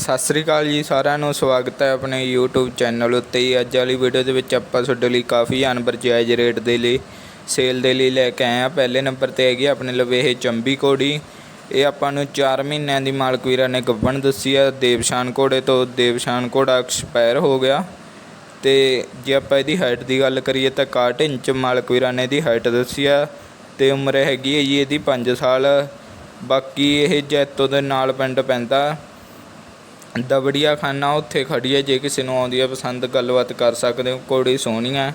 ਸਤਿ ਸ੍ਰੀ ਅਕਾਲ ਜੀ ਸਾਰਿਆਂ ਨੂੰ, ਸਵਾਗਤ ਹੈ ਆਪਣੇ YouTube ਚੈਨਲ ਉੱਤੇ ਅੱਜ ਵਾਲੀ ਵੀਡੀਓ ਦੇ ਵਿੱਚ ਆਪਾਂ ਤੁਹਾਡੇ ਲਈ ਕਾਫੀ ਜਾਨਵਰ ਰੇਟ ਦੇ ਲਈ ਸੇਲ ਦੇ ਲਈ ਲੈ ਕੇ ਆਏ ਆ ਪਹਿਲੇ ਨੰਬਰ ਤੇ ਹੈਗੀ ਆਪਣੇ ਲਵੇ ਇਹ ਚੰਬੀ ਕੋੜੀ ਇਹ ਆਪਾਂ ਨੂੰ 4 ਮਹੀਨਿਆਂ ਦੀ ਮਾਲਕ ਵੀਰਾਂ ਨੇ ਗੱਬਣ ਦੱਸੀ ਆ। ਦੇਵਸ਼ਾਨ ਘੋੜੇ ਤੋਂ ਦੇਵਸ਼ਾਨ ਘੋੜਾ ਐਕਸਪਾਇਰ ਹੋ ਗਿਆ। ਤੇ ਜੇ ਆਪਾਂ ਇਹਦੀ ਹਾਈਟ ਦੀ ਗੱਲ ਕਰੀਏ ਤਾਂ 61 ਇੰਚ ਮਾਲਕ ਵੀਰਾਂ ਨੇ ਇਹਦੀ ਹਾਈਟ ਦੱਸੀ ਆ। ਤੇ ਉਮਰ ਹੈਗੀ ਹੈ ਜੀ ਇਹਦੀ 5 ਸਾਲ। ਬਾਕੀ ਇਹ ਜੈਤੋ ਦੇ ਨਾਲ ਪਿੰਡ ਪੈਂਦਾ। ਦਬੜੀਆ ਖਾਨਾ ਉੱਥੇ ਖੜੀ ਹੈ ਜੇ ਕਿਸੇ ਨੂੰ ਆਉਂਦੀ ਹੈ ਪਸੰਦ, ਗੱਲਬਾਤ ਕਰ ਸਕਦੇ ਹੋ। ਘੋੜੀ ਸੋਹਣੀ ਹੈ।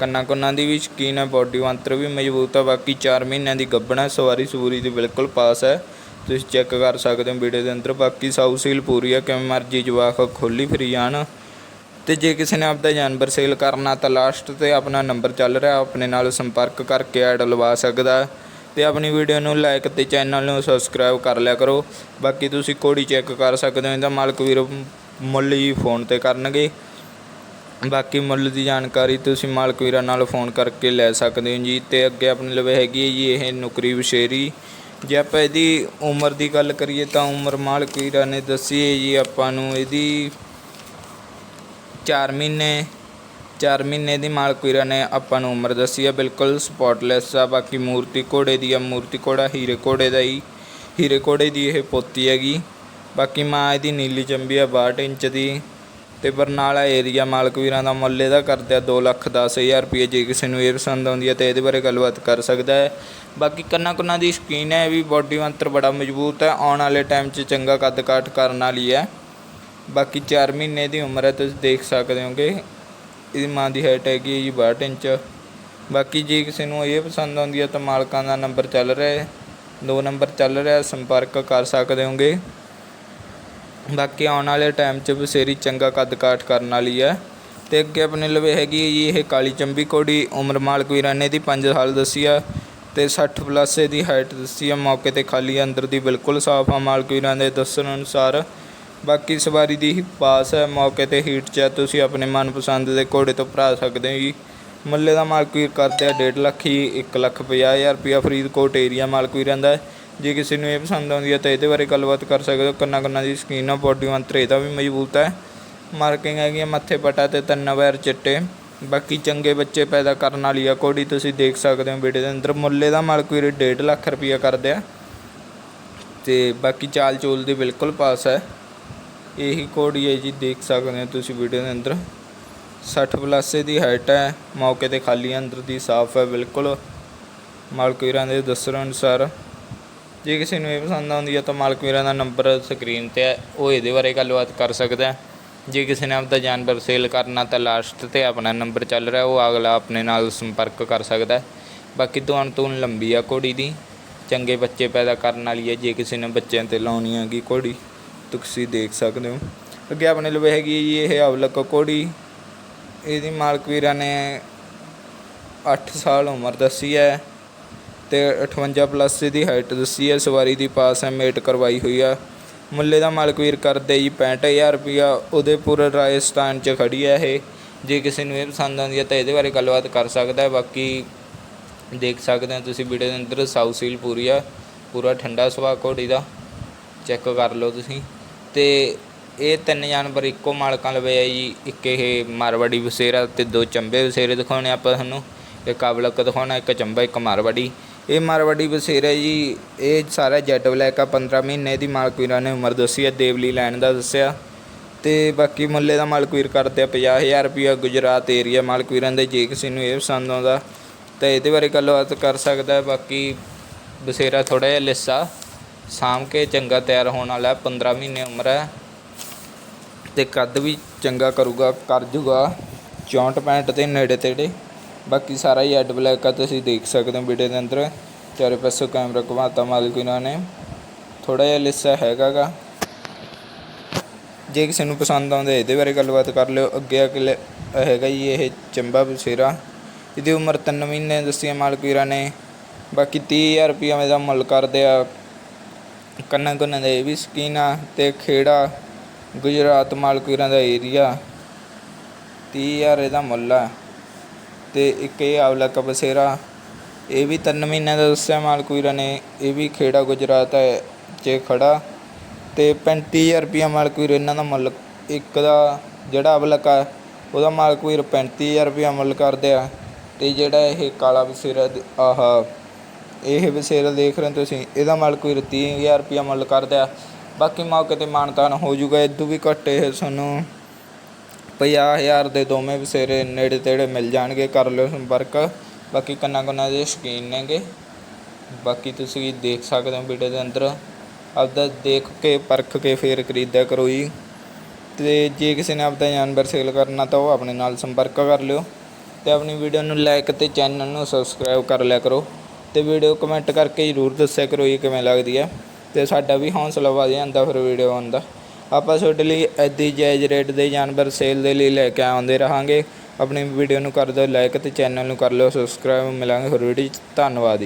ਕੰਨਾਂ ਕੁੰਨਾਂ ਦੀ ਵੀ ਸ਼ਕੀਨ ਹੈ ਬਾਡੀ ਵੰਤਰ ਵੀ ਮਜ਼ਬੂਤ ਹੈ। ਬਾਕੀ 4 ਮਹੀਨਿਆਂ ਦੀ ਗੱਭਣ ਹੈ। ਸਵਾਰੀ ਸਵੂਰੀ ਦੀ ਬਿਲਕੁਲ ਪਾਸ ਹੈ। ਤੁਸੀਂ ਚੈੱਕ ਕਰ ਸਕਦੇ ਹੋ ਵੀਡੀਓ ਦੇ ਅੰਦਰ। ਬਾਕੀ ਸਾਊ ਸੀਲ ਪੂਰੀ ਹੈ। ਕਿਵੇਂ ਮਰਜ਼ੀ ਜਵਾਕ ਖੋਲੀ ਫਰੀ ਜਾਣ। ਤੇ ਜੇ ਕਿਸੇ ਨੇ ਆਪਦਾ ਜਾਨਵਰ ਸੇਲ ਕਰਨਾ ਤਾਂ ਲਾਸਟ ਤੇ ਆਪਣਾ ਨੰਬਰ ਚੱਲ ਰਿਹਾ। ਆਪਣੇ ਨਾਲ ਸੰਪਰਕ ਕਰਕੇ ਐਡ ਲਵਾ ਸਕਦਾ ਤੇ ਆਪਣੀ ਵੀਡੀਓ ਨੂੰ ਲਾਈਕ ਤੇ ਚੈਨਲ ਨੂੰ ਸਬਸਕ੍ਰਾਈਬ ਕਰ ਲਿਆ ਕਰੋ। ਬਾਕੀ ਤੁਸੀਂ ਕੋਡੀ ਚੈੱਕ ਕਰ ਸਕਦੇ ਹੋ, ਇਹਦਾ ਮਾਲਕ ਵੀਰ ਮੁੱਲ ਹੀ ਫੋਨ ਤੇ ਕਰਨਗੇ। ਬਾਕੀ ਮੁੱਲ ਦੀ ਜਾਣਕਾਰੀ ਤੁਸੀਂ ਮਾਲਕ ਵੀਰਾਂ ਨਾਲ ਫੋਨ ਕਰਕੇ ਲੈ ਸਕਦੇ ਹੋ ਜੀ। ਤੇ ਅੱਗੇ ਆਪਣੇ ਲਵੇ ਹੈਗੀ ਹੈ ਜੀ ਇਹ ਨੁਕਰੀ ਵਿਸ਼ੇਰੀ। ਜੇ ਆਪਾਂ ਇਹਦੀ ਉਮਰ ਦੀ ਗੱਲ ਕਰੀਏ ਤਾਂ ਉਮਰ ਮਾਲਕ ਵੀਰਾਂ ਨੇ ਦੱਸੀ ਹੈ ਜੀ ਆਪਾਂ ਨੂੰ ਇਹਦੀ 4 ਮਹੀਨੇ 4 ਮਹੀਨੇ ਦੀ ਮਾਲਕ ਵੀਰਾਂ ਨੇ ਆਪਾਂ ਨੂੰ ਉਮਰ ਦੱਸੀ ਆ, ਬਿਲਕੁਲ ਸਪੌਟਲੈਸ ਆ। ਬਾਕੀ ਮੂਰਤੀ ਘੋੜੇ ਦੀ ਆ, ਮੂਰਤੀ ਘੋੜਾ ਹੀਰੇ ਘੋੜੇ ਦਾ ਹੀ, ਹੀਰੇ ਘੋੜੇ ਦੀ ਇਹ ਪੋਤੀ ਹੈਗੀ। ਬਾਕੀ ਮਾਂ ਇਹਦੀ ਨੀਲੀ ਚੰਬੀ ਆ 62 ਇੰਚ ਦੀ। ਤੇ ਬਰਨਾਲਾ ਏਰੀਆ ਮਾਲਕ ਵੀਰਾਂ ਦਾ ਮੁੱਲ ਇਹਦਾ ਕਰਦੇ ਆ 2 ਲੱਖ ਦਸ ਹਜ਼ਾਰ ਰੁਪਏ, ਜੇ ਕਿਸੇ ਨੂੰ ਇਹ ਪਸੰਦ ਆਉਂਦੀ ਹੈ ਤੇ ਇਹਦੇ ਬਾਰੇ ਗੱਲਬਾਤ ਕਰ ਸਕਦਾ ਹੈ। ਬਾਕੀ ਕੰਨਾਂ ਕੁੰਨਾਂ ਦੀ ਸ਼ਕੀਨ ਹੈ, ਇਹ ਵੀ ਬਾਡੀ ਮੰਤਰ ਬੜਾ ਮਜ਼ਬੂਤ ਹੈ, ਆਉਣ ਵਾਲੇ ਟਾਈਮ 'ਚ ਚੰਗਾ ਕੱਦ ਕਾਠ ਕਰਨ ਵਾਲੀ ਹੈ। ਬਾਕੀ 4 ਮਹੀਨੇ ਦੀ ਉਮਰ ਹੈ, ਤੁਸੀਂ ਦੇਖ ਸਕਦੇ ਹੋਗੇ। ਇਹਦੀ ਮਾਂ ਦੀ ਹਾਈਟ ਹੈਗੀ ਹੈ ਜੀ 62 ਇੰਚ। ਬਾਕੀ ਜੇ ਕਿਸੇ ਨੂੰ ਇਹ ਪਸੰਦ ਆਉਂਦੀ ਹੈ ਤਾਂ ਮਾਲਕਾਂ ਦਾ ਨੰਬਰ ਚੱਲ ਰਿਹਾ ਹੈ। ਦੋ ਨੰਬਰ ਚੱਲ ਰਿਹਾ ਸੰਪਰਕ ਕਰ ਸਕਦੇ ਹੋਗੇ। ਬਾਕੀ ਆਉਣ ਵਾਲੇ ਟਾਈਮ 'ਚ ਬਸੇਰੀ ਚੰਗਾ ਕੱਦ ਕਾਠ ਕਰਨ ਵਾਲੀ ਹੈ। ਤੇ ਅੱਗੇ ਆਪਣੇ ਲਵੇ ਹੈਗੀ ਹੈ ਜੀ ਇਹ ਕਾਲੀ ਚੰਬੀ ਕੋੜੀ ਉਮਰ ਮਾਲਕ ਵੀਰਾਂ ਨੇ ਦੀ 5 ਸਾਲ ਦੱਸੀ ਆ ਤੇ 60 ਪਲੱਸ ਇਹਦੀ ਹਾਈਟ ਦੱਸੀ ਆ ਮੌਕੇ ਤੇ ਖਾਲੀ ਅੰਦਰ ਦੀ ਬਿਲਕੁਲ ਸਾਫ਼ ਆ, ਮਾਲਕ ਵੀਰਾਂ ਦੇ ਦੱਸਣ ਅਨੁਸਾਰ। ਬਾਕੀ ਸਵਾਰੀ ਦੀ ਹੀ ਪਾਸ ਹੈ। ਮੌਕੇ ਤੇ ਹੀਟ 'ਚ ਹੈ, ਤੁਸੀਂ ਆਪਣੇ ਮਨਪਸੰਦ ਦੇ ਘੋੜੇ ਤੋਂ ਭਰਾ ਸਕਦੇ ਹੋ ਜੀ। ਮੁੱਲੇ ਦਾ ਮਾਲਕ ਵੀਰ ਕਰਦੇ ਆ 1.5 ਲੱਖ ਹੀ 1 ਲੱਖ 50 ਹਜ਼ਾਰ ਰੁਪਇਆ ਫਰੀਦਕੋਟ ਏਰੀਆ ਮਾਲਕ ਵੀਰਾਂ ਦਾ ਹੈ। ਜੇ ਕਿਸੇ ਨੂੰ ਇਹ ਪਸੰਦ ਆਉਂਦੀ ਹੈ ਤਾਂ ਇਹਦੇ ਬਾਰੇ ਗੱਲਬਾਤ ਕਰ ਸਕਦੇ ਹੋ। ਕੰਨਾਂ ਕੰਨਾਂ ਦੀ ਸਕੀਨ ਆ ਬੋਡੀ ਮੰਤਰ ਇਹਦਾ ਵੀ ਮਜ਼ਬੂਤ ਹੈ। ਮਾਰਕਿੰਗ ਹੈਗੀ ਆ ਮੱਥੇ ਪਟਾ ਤੇ ਤਿੰਨ ਵੈਰ ਚਿੱਟੇ। ਬਾਕੀ ਚੰਗੇ ਬੱਚੇ ਪੈਦਾ ਕਰਨ ਵਾਲੀ ਆ ਕੋੜੀ ਤੁਸੀਂ ਦੇਖ ਸਕਦੇ ਹੋ ਵੀਡੀਓ ਦੇ ਅੰਦਰ। ਮੁੱਲੇ ਦਾ ਮਾਲਕ ਵੀਰ 1.5 ਲੱਖ ਰੁਪਇਆ ਕਰਦੇ ਆ। ਤੇ ਬਾਕੀ ਚਾਲ ਚੋਲ ਦੀ ਬਿਲਕੁਲ ਪਾਸ ਹੈ। ਇਹੀ ਕੋਡੀ ਹੈ ਜੀ, ਦੇਖ ਸਕਦੇ ਹੋ ਤੁਸੀਂ ਵੀਡੀਓ ਦੇ ਅੰਦਰ। 60 ਪਲੱਸ ਦੀ ਹਾਈਟ ਹੈ, ਮੌਕੇ ਤੇ ਖਾਲੀ ਅੰਦਰ ਦੀ ਸਾਫ਼ ਹੈ, ਬਿਲਕੁਲ। ਮਾਲਕ ਵੀਰਾਂ ਦੇ ਦੱਸਣ ਅਨੁਸਾਰ, ਜੇ ਕਿਸੇ ਨੂੰ ਇਹ ਪਸੰਦ ਆਉਂਦੀ ਹੈ ਤਾਂ ਮਾਲਕ ਵੀਰਾਂ ਦਾ ਨੰਬਰ ਸਕਰੀਨ ਤੇ ਹੈ, ਉਹ ਇਹਦੇ ਬਾਰੇ ਗੱਲਬਾਤ ਕਰ ਸਕਦਾ ਹੈ। ਜੇ ਕਿਸੇ ਨੇ ਆਪਦਾ ਜਾਨਵਰ ਸੇਲ ਕਰਨਾ ਤਾਂ ਲਾਸਟ ਤੇ ਆਪਣਾ ਨੰਬਰ ਚੱਲ ਰਿਹਾ, ਉਹ ਅਗਲਾ ਆਪਣੇ ਨਾਲ ਸੰਪਰਕ ਕਰ ਸਕਦਾ ਬਾਕੀ ਦੁਆਨ ਤੋਂ ਲੰਬੀ ਆ ਘੋੜੀ ਦੀ, ਚੰਗੇ ਬੱਚੇ ਪੈਦਾ ਕਰਨ ਵਾਲੀ ਹੈ, ਜੇ ਕਿਸੇ ਨੇ ਬੱਚਿਆਂ ਤੇ ਲਾਉਣੀ ਹੈਗੀ ਘੋੜੀ। ਤੁਸੀਂ ਦੇਖ ਸਕਦੇ ਹੋ। ਅੱਗੇ ਆਪਣੇ ਲਵੇ ਹੈਗੀ ਜੀ ਇਹ ਅਵਲਕ ਘੋੜੀ ਇਹਦੀ ਮਾਲਕ ਵੀਰਾਂ ਨੇ 8 ਸਾਲ ਉਮਰ ਦੱਸੀ ਹੈ ਤੇ 58 ਪਲੱਸ ਦੀ ਹਾਈਟ ਦੱਸੀ ਹੈ। ਸਵਾਰੀ ਦੀ ਪਾਸ ਹੈ ਮੇਟ ਕਰਵਾਈ ਹੋਈ ਆ। ਮੁੱਲੇ ਦਾ ਮਾਲਕ ਵੀਰ ਕਰਦੇ ਜੀ 65000 ਰੁਪਿਆ ਉਦੇਪੁਰ, ਰਾਜਸਥਾਨ 'ਚ ਖੜੀ ਹੈ ਇਹ। ਜੇ ਕਿਸੇ ਨੂੰ ਇਹ ਪਸੰਦ ਆਉਂਦੀ ਹੈ ਤਾਂ ਇਹਦੇ ਬਾਰੇ ਗੱਲਬਾਤ ਕਰ ਸਕਦਾ ਹੈ। ਬਾਕੀ ਦੇਖ ਸਕਦੇ ਹੋ ਤੁਸੀਂ ਵੀਡੀਓ ਦੇ ਅੰਦਰ ਸਾਊ ਸੀਲ ਪੂਰੀ ਆ ਪੂਰਾ ਠੰਡਾ ਸੁਭਾਅ ਘੋੜੀ ਦਾ। ਚੈੱਕ ਕਰ ਲਓ ਤੁਸੀਂ। ਤੇ ਇਹ ਤਿੰਨ ਜਾਨਵਰ ਇੱਕੋ ਮਾਲਕਾਂ ਲਵੇ ਆ ਜੀ, ਇੱਕ ਇਹ ਮਾਰਵਾੜੀ ਵਸੇਰਾ ਤੇ ਦੋ ਚੰਬੇ ਵਸੇਰੇ ਦਿਖਾਉਣੇ ਆਪਾਂ ਤੁਹਾਨੂੰ, ਇੱਕ ਅਬਲਕ ਦਿਖਾਉਣਾ, ਇੱਕ ਚੰਬਾ, ਇੱਕ ਮਾਰਵਾੜੀ। ਇਹ ਮਾਰਵਾੜੀ ਵਸੇਰਾ ਜੀ, ਇਹ ਸਾਰਾ ਜੈਟ ਬਲੈਕ ਆ 15 ਮਹੀਨੇ ਦੀ ਮਾਲਕ ਵੀਰਾਂ ਨੇ ਉਮਰ ਦੱਸੀ ਆ, ਦੇਵਲੀ ਲੈਣ ਦਾ ਦੱਸਿਆ। ਤੇ ਬਾਕੀ ਮੁੱਲੇ ਦਾ ਮਾਲਕ ਵੀਰ ਕਰਦੇ ਆ 50000 ਰੁਪਿਆ ਗੁਜਰਾਤ ਏਰੀਆ ਮਾਲਕ ਵੀਰਾਂ ਦੇ, ਜੇ ਕਿਸੇ ਨੂੰ ਇਹ ਪਸੰਦ ਆਉਂਦਾ। ਤਾਂ ਇਹਦੇ ਬਾਰੇ ਗੱਲਬਾਤ ਕਰ ਸਕਦਾ, ਬਾਕੀ ਬਸੇਰਾ ਥੋੜਾ ਜਿਹਾ ਲਿੱਸਾ। ਸਾਂਭ ਕੇ ਚੰਗਾ ਤਿਆਰ ਹੋਣ ਵਾਲਾ ਹੈ। 15 ਮਹੀਨੇ ਉਮਰ ਹੈ ਤੇ ਕੱਦ ਵੀ ਚੰਗਾ ਕਰੂਗਾ, ਕਰ ਜੂਗਾ। 64 65 ਤੇ ਨੇੜੇ ਤੇੜੇ। ਬਾਕੀ ਸਾਰਾ ਹੀ ਐਡ ਬਲੈਕ ਆ, ਤੁਸੀਂ ਦੇਖ ਸਕਦੇ ਹੋ ਵੀਡੀਓ ਦੇ ਅੰਦਰ। ਚਾਰੇ ਪਾਸੇ ਕੈਮਰਾ ਘੁਮਾਤਾ ਮਾਲਕ ਇਹਨਾਂ ਨੇ। ਥੋੜਾ ਜਿਹਾ ਲਿੱਸਾ ਹੈਗਾਗਾ। ਜੇ ਕਿਸੇ ਨੂੰ ਪਸੰਦ ਆਉਂਦਾ ਇਹਦੇ ਬਾਰੇ ਗੱਲਬਾਤ ਕਰ ਲਿਓ। ਅੱਗੇ ਅਗਲੇ ਹੈਗਾ ਜੀ ਇਹ ਚੰਬਾ ਬਸੇਰਾ। ਇਹਦੀ ਉਮਰ 3 ਮਹੀਨੇ ਦੱਸੀ ਹੈ ਮਾਲਕ ਵੀਰਾਂ ਨੇ। ਬਾਕੀ 30000 ਰੁਪਇਆ ਇਹਦਾ ਮੁੱਲ ਕਰਦੇ ਆ। ਕੰਨਾਂ ਕੁੰਨਾਂ ਦੇ ਇਹ ਵੀ ਸਕੀਨ ਆ ਤੇ ਖੇੜਾ, ਗੁਜਰਾਤ ਮਾਲਕ ਦਾ ਏਰੀਆ 30000 ਇਹਦਾ ਮੁੱਲ ਆ। ਤੇ ਇੱਕ ਇਹ ਆਵਲਾ ਕਾ ਬਸੇਰਾ ਇਹ ਵੀ ਤਿੰਨ ਮਹੀਨਿਆਂ ਦਾ ਦੱਸਿਆ ਮਾਲਕ ਨੇ, ਇਹ ਵੀ ਖੇੜਾ ਗੁਜਰਾਤ ਹੈ 'ਚ ਖੜਾ। ਤੇ 35000 ਰੁਪਇਆ ਮਾਲਕਵੀਰ ਇਹਨਾਂ ਦਾ ਮੁੱਲ, ਇੱਕ ਦਾ ਜਿਹੜਾ ਅਬਲਕ ਆ ਉਹਦਾ ਮਾਲਕ ਵੀਰ 35000 ਰੁਪਇਆ ਮੁੱਲ ਕਰਦੇ ਆ। ਤੇ ਜਿਹੜਾ ਇਹ ਕਾਲਾ ਬਸੇਰਾ ਆਹਾ। ਇਹ ਵਸੇਰਾ ਦੇਖ ਰਹੇ ਹੋ ਤੁਸੀਂ। ਇਹਦਾ ਮਾਲਕ ਵੀਰ 30000 ਰੁਪਇਆ ਮੁੱਲ ਕਰਦਾ। ਬਾਕੀ ਮੌਕੇ ਤੇ ਮਾਨਤਾਨ ਹੋ ਜਾਊਗਾ। ਇਦੋਂ ਵੀ ਘੱਟ ਇਹ ਤੁਹਾਨੂੰ 50000 ਦੇ ਦੋਵੇਂ ਵਸੇਰੇ ਨੇੜੇ ਤੇੜੇ ਮਿਲ ਜਾਣਗੇ। ਕਰ ਲਿਓ ਸੰਪਰਕ। ਬਾਕੀ ਕੰਨਾਂ ਕੁੰਨਾਂ ਦੇ ਸ਼ੌਕੀਨ ਨੇਗੇ। ਬਾਕੀ ਤੁਸੀਂ ਦੇਖ ਸਕਦੇ ਹੋ ਵੀਡੀਓ ਦੇ ਅੰਦਰ। ਆਪਦਾ ਦੇਖ ਕੇ, ਪਰਖ ਕੇ ਫੇਰ ਖਰੀਦਿਆ ਕਰੋ ਜੀ। ਤੇ ਜੇ ਕਿਸੇ ਨੇ ਆਪਦਾ ਜਾਨਵਰ ਸੇਲ ਕਰਨਾ ਤਾਂ ਉਹ ਆਪਣੇ ਨਾਲ ਸੰਪਰਕ ਕਰ ਲਿਓ। ਤੇ ਆਪਣੀ ਵੀਡੀਓ ਨੂੰ ਲਾਈਕ ਤੇ ਚੈਨਲ ਨੂੰ ਸਬਸਕ੍ਰਾਈਬ ਕਰ ਲਿਆ ਕਰੋ। ਤੇ ਵੀਡੀਓ ਕਮੈਂਟ ਕਰਕੇ ਜ਼ਰੂਰ ਦੱਸਿਆ ਕਰੋ ਜੀ ਕਿਵੇਂ ਲੱਗਦੀ ਹੈ ਤੇ ਸਾਡਾ ਵੀ ਹੌਸਲਾ ਵਧ ਜਾਂਦਾ ਫਿਰ ਵੀਡੀਓ ਆਉਣ ਦਾ। ਆਪਾਂ ਤੁਹਾਡੇ ਲਈ ਐਦੀ ਜਾਇਜ਼ ਰੇਟ ਦੇ ਜਾਨਵਰ ਸੇਲ ਦੇ ਲਈ ਲੈ ਕੇ ਆਉਂਦੇ ਰਹਾਂਗੇ। ਆਪਣੀ ਵੀਡੀਓ ਨੂੰ ਕਰ ਦਿਓ ਲਾਈਕ ਤੇ ਚੈਨਲ ਨੂੰ ਕਰ ਲਿਓ ਸਬਸਕ੍ਰਾਈਬ ਮਿਲਾਂਗੇ ਹੋਰ ਵੀਡੀਓ ਧੰਨਵਾਦ ਜੀ।